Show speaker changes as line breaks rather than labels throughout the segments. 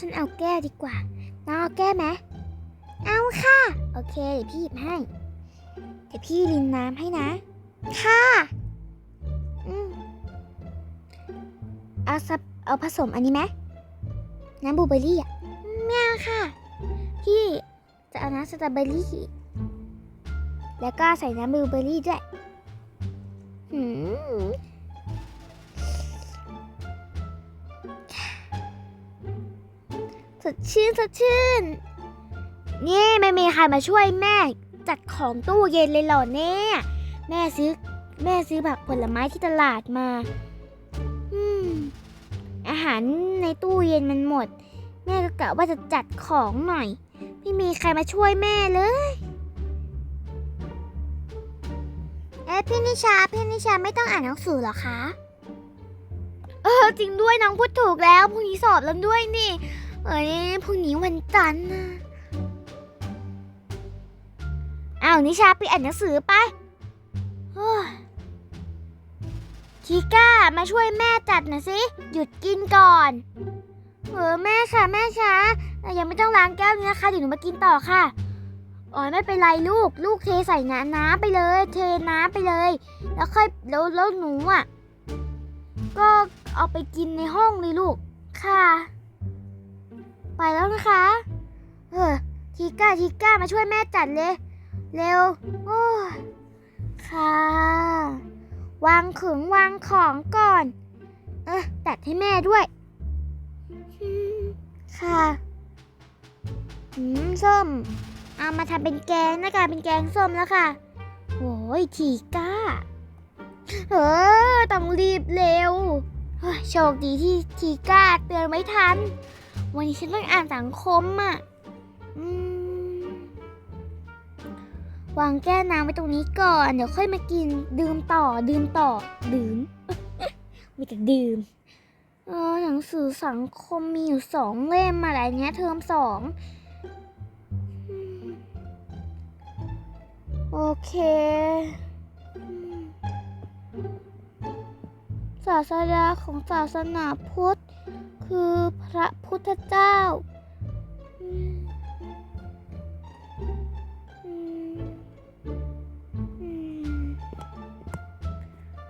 ฉันเอาแก้วดีกว่า น้องเอาแก้วไหมเอาค่ะ โอเคเดี๋ยวพี่หยิบให้ เดี๋ยวพี่รินน้ำให้นะ ค่ะอืมเอาสับเอาผสมอันนี้ไหมน้ำบลูเบอร์รี่อะไม่เอาค่ะ พี่จะเอาน้ำสตรอเบอร์รี่ แล้วก็ใส่น้ำบลูเบอร์รี่ด้วย หืม ดชื่นสดชื่น นี่ไม่มีใครมาช่วยแม่จัดของตู้เย็นเลยเหรอเนี่ยแม่ซื้อแม่ซื้อแบบผลไม้ที่ตลาดมา อืม อาหารในตู้เย็นมันหมด แม่ก็กะว่าจะจัดของหน่อย ไม่มีใครมาช่วยแม่เลย เอ๊ะพี่นิชา พี่นิชาไม่ต้องอ่านหนังสือหรอคะ เออจริงด้วยน้องพูดถูกแล้วพรุ่งนี้สอบแล้วด้วยนี่ เอ้ยพรุ่งนี้วันจันทร์นะอ้าวนิชาไปอ่านหนังสือไปโอ้ยทีก้ามาช่วยแม่จัดหน่อยสิ หยุดกินก่อน เออแม่ค่ะแม่ช้าแต่ยังไม่ต้องล้างแก้วนี้นะคะเดี๋ยวหนูมากินต่อค่ะอ๋อไม่เป็นไรลูก ลูกเทใส่น้ำน้ำไปเลย เทน้ำไปเลย แล้วค่อยแล้วแล้วหนูอะ ก็เอาไปกินในห้องเลยลูกค่ะ ไปแล้วนะคะเออทีก้าทีก้ามาช่วยแม่จัดเลย เร็ว โอ้ยค่ะ วางขึงวางของก่อน เออตัดให้แม่ด้วย ค่ะอืมส้ม เอามาทำเป็นแกงนะคะเป็นแกงส้มแล้วค่ะโอ้ยทีก้า เออ ต้องรีบเร็ว โชคดีที่ทีก้าเตือนไว้ทัน วันนี้ฉันต้องอ่านสังคมอะอวางแก้วน้ำไว้ตรงนี้ก่อน เดี๋ยวค่อยมากิน ดื่มต่อ ดื่มต่อ ดื่ม มีแต่ดื่ม เออหนังสือสังคมมีอยู่สองเล่มอะไรเนี้ย เทอมสองโอเคศาสดาของศาสนาพุทธ คือพระพุทธเจ้า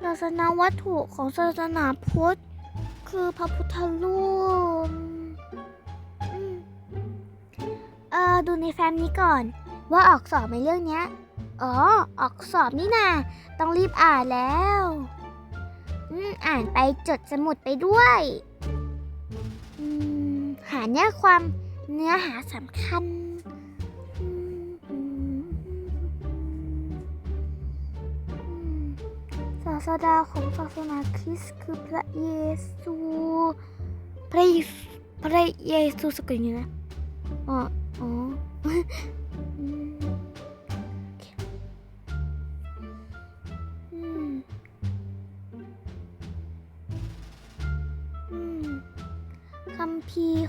ศาสนาวัตถุของศาสนาพุทธ คือพระพุทธรูปเออดูในแฟ้มนี้ก่อน ว่าออกสอบในเรื่องเนี้ยอ๋อ ออกสอบนี่นาต้องรีบอ่านแล้ว อ่านไปจดสมุดไปด้วย หาเนื้อความเนื้อหาสำคัญ ศาสดาของศาสนาคริสต์คือพระเยซู พระยุพระเยซูสะกดอย่างนี้นะอ๋ออ๋อ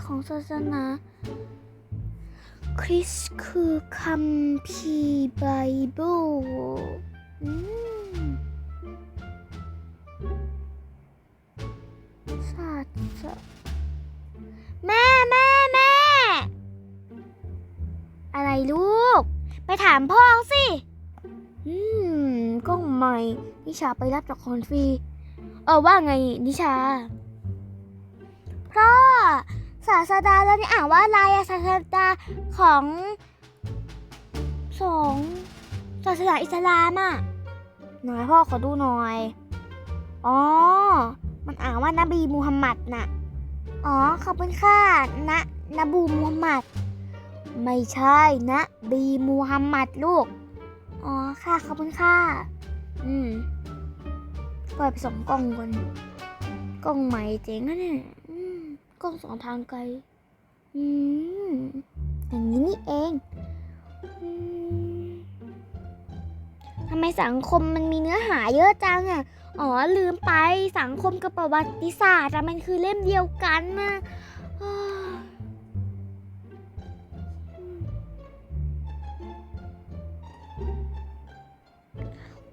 ของศาสนา คริสต์คือคัมภีร์ไบเบิลอืมศาสตร์แม่แม่แม่ อะไรลูก ไปถามพ่อสิ อืมกล้องใหม่ นิชาไปรับจากคอนฟรี เออว่าไงนิชาพ่อ ศาสดาแล้วนี่อ่านว่าอะไรอะศาสดาของสองศาสนาอิสลามอะหน่อยพ่อขอดูหน่อย อ๋อ มันอ่านว่านบีมูฮัมหมัดน่ะ อ๋อ ขอบคุณค่ะนะนบูมูฮัมหมัด ไม่ใช่นะบีมูฮัมหมัดลูก อ๋อ ค่ะขอบคุณค่ะ อืมปล่อยไปสองกล้องก่อนกล้องใหม่เจ๋งนะเนี่ย กล้องสองทางไกล อืม อย่างนี้นี่เองอทำไมสังคมมันมีเนื้อหาเยอะจังอะ อ๋อลืมไปสังคมกับประวัติศาสตร์มันคือเล่มเดียวกันนะ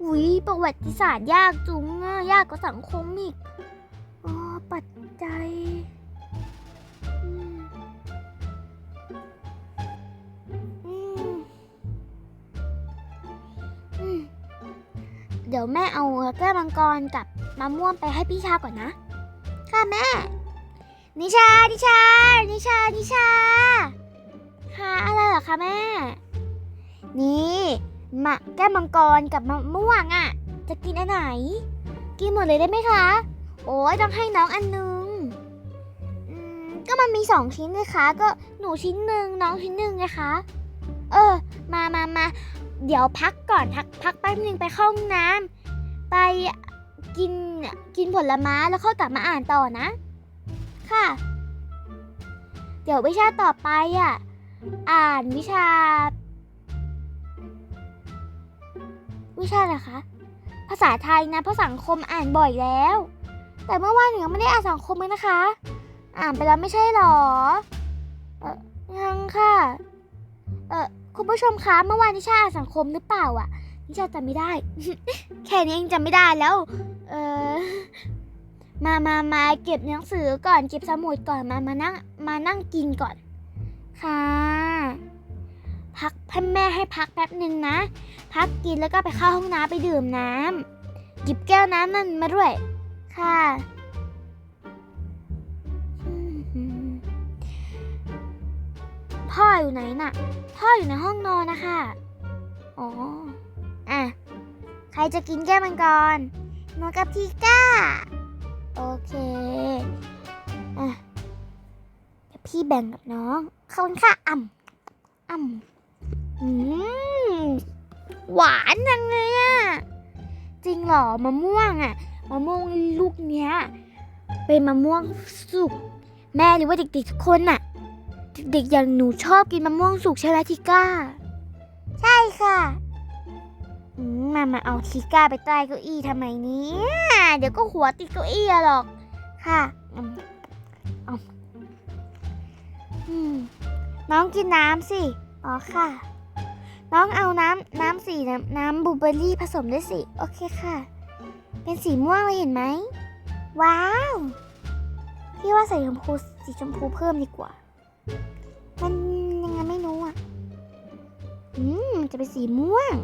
อุ้ยประวัติศาสตร์ยากจุงอะยากกว่าสังคมอีก ก้วมังกรกับมะม่วงไปให้พี่ชาก่อนนะ ค่ะแม่ นิชา นิชา นิชา นิชาค่ะอะไรเหรอคะแม่ นี่มะแก้วมังกรกับมะม่วงอะ่ะ จะกินอันไหน กินหมดเลยได้ไหมคะ โอ้ยต้องให้น้องอันหนึงอืมก็มันมีสองชิ้นเลยคะ ก็หนูชิ้นหนึ่งน้องชิ้นหนึ่งไงคะ เออ มามามาเดี๋ยวพักก่อนพักพักแป๊บนึงไปเข้าห้องน้ำ ไปกินกินผลไม้แล้วค่อยกลับมาอ่านต่อนะ ค่ะ เดี๋ยววิชาต่อไปอะอ่านวิชา วิชาอะไรคะภาษาไทยนะเพราะสังคมอ่านบ่อยแล้ว แต่เมื่อวานหนูยังไม่ได้อ่านสังคมเลยนะคะ อ่านไปแล้วไม่ใช่หรอเออยังค่ะเออคุณผู้ชมคะเมื่อวานนิชาอ่านสังคมหรือเปล่าอะ นิชาจำไม่ได้ แค่นี้ยังจำไม่ได้แล้ว เออมามามาเก็บหนังสือก่อนเก็บสมุดก่อนมามานั่งมานั่งกินก่อน ค่ะ พักให้แม่ให้พักแป๊บหนึ่งนะ พักกินแล้วก็ไปเข้าห้องน้ำไปดื่มน้ำหยิบแก้วน้ำนั่นมาด้วย ค่ะพ่ออยู่ไหนน่ะ พ่ออยู่ในห้องนอนนะคะ อ๋อ อะ ใครจะกินแก้วมังกรหนูกับทีก้า โอเค อะเดี๋ยวพี่แบ่งกับน้องขอบคุณค่ะอ่ำอ่ำอืมหวานจังเลยอะจริงเหรอมะม่วงอะมะม่วงลูกเนี้ย เป็นมะม่วงสุก แม่หรือว่าเด็กๆทุกคนน่ะ เด็กๆอย่างหนูชอบกินมะม่วงสุกใช่ไหมทิก้า ใช่ค่ะ มามาเอาทิก้าไปใต้เก้าอี้ทำไมเนี่ย เดี๋ยวก็หัวติดเก้าอี้หรอก ค่ะเอาอืมน้องกินน้ำสิ อ๋อค่ะ น้องเอาน้ำน้ำสีน้ำน้ำบลูเบอร์รี่ผสมด้วยสิ โอเคค่ะ เป็นสีม่วงเลยเห็นไหม ว้าว พี่ว่าใส่ชมพูสีชมพูเพิ่มดีกว่า มันยังไงไม่รู้อะ อืมมันจะเป็นสีม่วง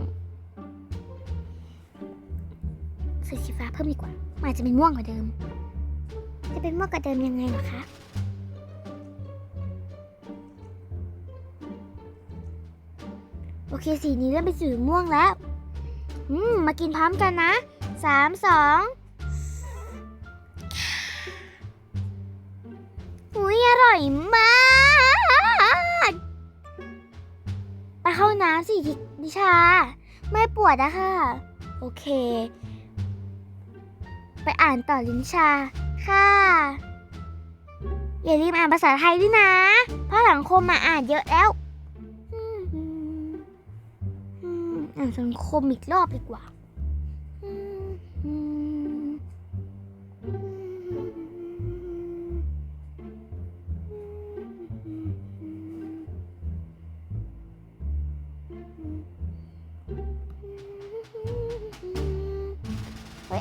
ส่สีฟ้าเพิ่มดีกว่ามันอาจจะเป็นม่วงกว่าเดิม จะเป็นม่วงกว่าเดิมยังไงหรอคะโอเคสีนี้เริ่มเป็นสีม่วงแล้ว อืม มากินพร้อมกันนะสามสองอุ้ยอร่อยมากไปเข้าน้ำสิทินิชา ไม่ปวดอะคะ โอเค ไปอ่านต่อลิ้นชา ค่ะ อย่าลืมอ่านภาษาไทยด้วยนะ เพราะสังคมมาอ่านเยอะแล้ว อ่านสังคมอีกรอบดีกว่า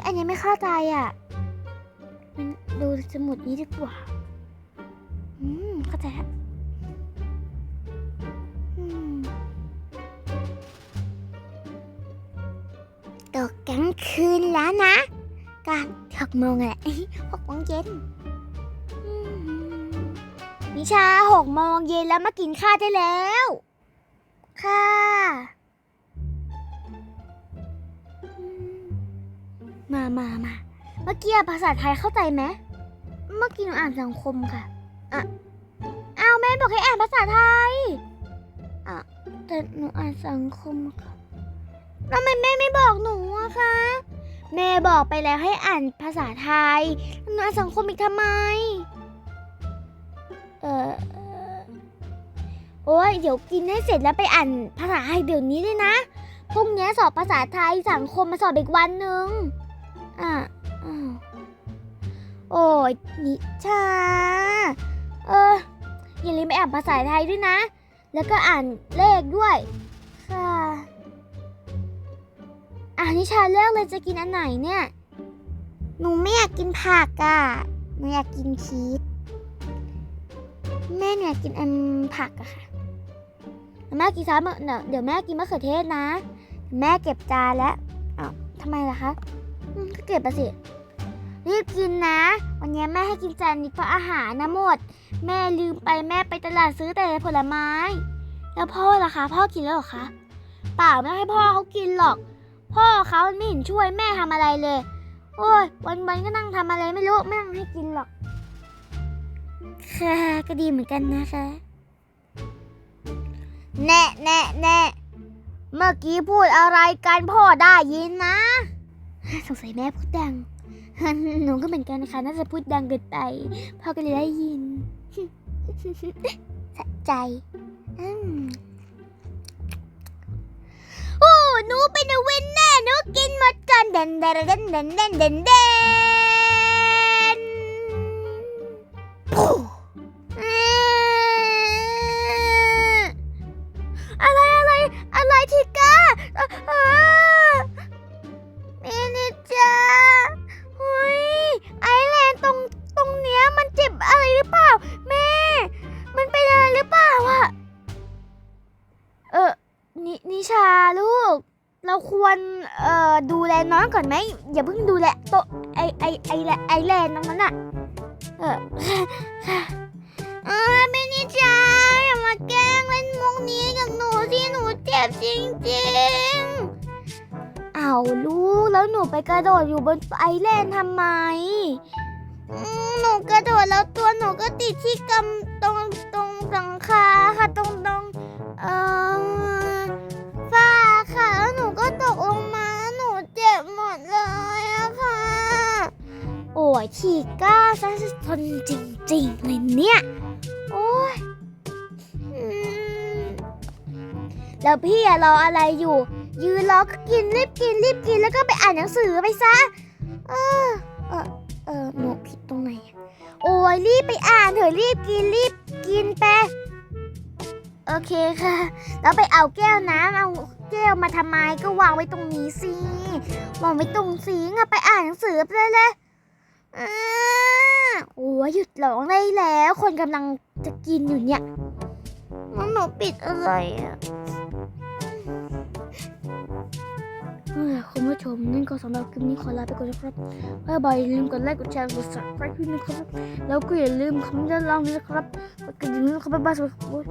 อันนี้ไม่เข้าใจอะมันดูสมุดนี้ดีกว่า อืม เข้าใจแล้วตกกลางคืนแล้วนะก็หกโมงแหละหกโมงเย็นมนิชาหกโมงเย็นแล้วมากินข้าวได้แล้ว ค่ะ มามามาเมื่อกี้ภาษาไทยเข้าใจไหมเมื่อกี้หนูอ่านสังคมค่ะอะอ้าวแม่บอกให้อ่านภาษาไทยอะแต่หนูอ่านสังคมค่ะทำไมแม่ไม่บอกหนูอะคะแม่บอกไปแล้วให้อ่านภาษาไทยหนูอ่านสังคมอีกทำไม เออเอ่อโอ้ยเดี๋ยวกินให้เสร็จแล้วไปอ่านภาษาไทยเดี๋ยวนี้เลยนะพรุ่งนี้สอบภาษาไทยสังคมมาสอบอีกวันหนึ่ง อะอ้าวโอ้ยนิชา เออ อย่าลืมไปอ่านภาษาไทยด้วยนะ แล้วก็อ่านเลขด้วย ค่ะอ่านิชาเลือกเลยจะกินอันไหนเนี่ย หนูไม่อยากกินผักอะ่ะ หนูอยากกินชีส แม่หนูอยากกินอันผักอะค่ะเดี๋ยวแม่กินซอสมะเดี๋ยวเดี๋ยวแม่กินมะเขือเทศนะ แม่เก็บจานแล้วอ้าวทำไมล่ะคะอืม ก็เก็บไปสิ รีบกินนะ วันนี้แม่ให้กินจานนี้เพราะอาหารนะหมด แม่ลืมไปแม่ไปตลาดซื้อแต่ผลไม้ แล้วพ่อล่ะคะ พ่อกินแล้วหรอคะเปล่าไม่ให้พ่อเขากินหรอก พ่อเขาไม่เห็นช่วยแม่ทำอะไรเลย โอ้ยวันๆก็นั่งทำอะไรไม่รู้ไม่นั่งให้กินหรอกค่ะก็ดีเหมือนกันนะคะ แน่แน่แน่เมื่อกี้พูดอะไรกันพ่อได้ยินนะ สงสัยแม่พูดดัง หนูก็เหมือนกันนะคะน่าจะพูดดังเกินไปพ่อก็เลยได้ยินสะใจอืมโอ้หนูเป็นเวนแน่หนูกินหมดกันเด่นเด่นเด่นเด่นเด่นเด่นเด่น อย่าเพิ่งดูแลโตไอไอไอแลไอแลนด์ตรงนั้นอะเออเออม่นิชาอย่ามาแกล้งเล่นมุกนี้กับหนูที่หนูเจ็บจริงๆ เอาลูกแล้วหนูไปกระโดดอยู่บนไอแลนด์ทำไมอืมหนูกระโดดแล้วตัวหนูก็ติดที่กำตรงตรงหลังคาค่ะตรงตรงเอ่อ โอ้ยฉีกก้าซะทนจริงๆเลยเนี่ย โอ้ยแล้วพี่อะรออะไรอยู่ ยืนรอก็กินรีบกินรีบกินแล้วก็ไปอ่านหนังสือไปซะ เออ เออเออหนูผิดตรงไหนอะโอ้ยรีบไปอ่านเถอะรีบกินรีบกินไปโอเคค่ะ แล้วไปเอาแก้วน้ำเอาแก้วมาทำไมก็วางไว้ตรงนี้สิวางไว้ตรงสิงอะไปอ่านหนังสือไปเลย อ่าโอ้ยหยุดร้องได้แล้ว คนกำลังจะกินอยู่เนี่ยแล้วหนูปิดอะไรอะคุณผู้ชมนั่นก็สำหรับคลิปนี้ขอลาไปก่อนนะครับบ๊ายบายอย่าลืมกดไลค์กดแชร์กด subscribe ด้วยนะครับ แล้วก็อย่าลืมคอมเมนต์ด้านล่างด้วยนะครับกดดิ่งนะครับบ๊ายบายสวัสดีครับ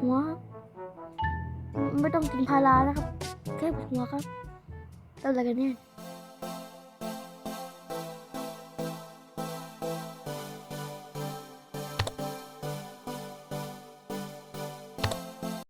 หัวไม่ต้องกินพารานะครับแค่ปวดหัวครับแล้วอะไรกันเนี่ย